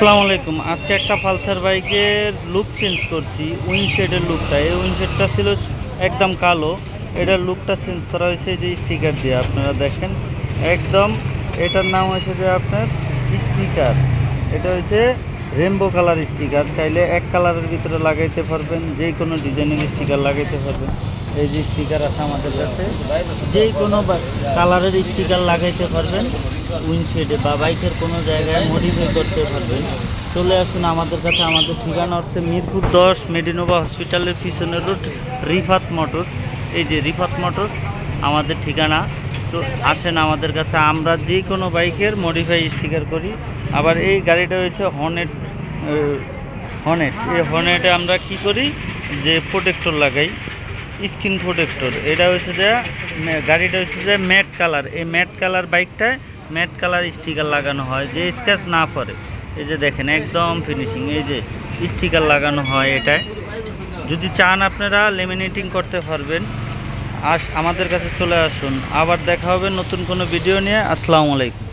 আসসালামু আলাইকুম। আজকে একটা পালসার বাইকের লুক চেঞ্জ করছি উইন্ডশেডের লুকটা এই উইন্ডশেডটা ছিল একদম কালো। এটার লুকটা চেঞ্জ করা হয়েছে যে স্টিকার দিয়ে, আপনারা দেখেন। একদম এটার নাম হয়েছে যে আপনার স্টিকার এটা হচ্ছে রেনবো কালার স্টিকার চাইলে এক কালারের ভিতরে লাগাইতে পারবেন যে কোনো ডিজাইনের স্টিকার লাগাইতে পারবেন। এই যে স্টিকার আছে আমাদের কাছে যে কোনো কালারের স্টিকার লাগাইতে পারবেন উইন্ডশেডে বা বাইকের কোনো জায়গায় মডিফাই করতে পারবেন। চলে আসুন আমাদের কাছে, আমাদের ঠিকানা হচ্ছে মিরপুর দশ, মেডিনোভা হসপিটালের পিছনের রোড, রিফাত মোটরস। এই যে রিফাত মোটরস, আমাদের ঠিকানা। তো আসেন আমাদের কাছে, আমরা যে কোনো বাইকের মডিফাই স্টিকার করি। আবার এই গাড়িটা হয়েছে হর্নেট হর্নেট এই হর্নেটে আমরা কি করি? যে প্রোটেক্টর লাগাই স্কিন প্রোটেক্টর এটা হচ্ছে যে গাড়িটা হচ্ছে যে ম্যাট কালার এই ম্যাট কালার বাইকটায় ম্যাট কালার স্টিকার লাগানো হয়, যে স্ক্র্যাচ না পড়ে এই যে দেখেন, একদম ফিনিশিং এই যে স্টিকার লাগানো হয় এটায় যদি চান আপনারা লেমিনেটিং করতে পারবেন, আস, আমাদের কাছে চলে আসুন। আবার দেখা হবে নতুন কোনো ভিডিও নিয়ে। আসসালামু আলাইকুম।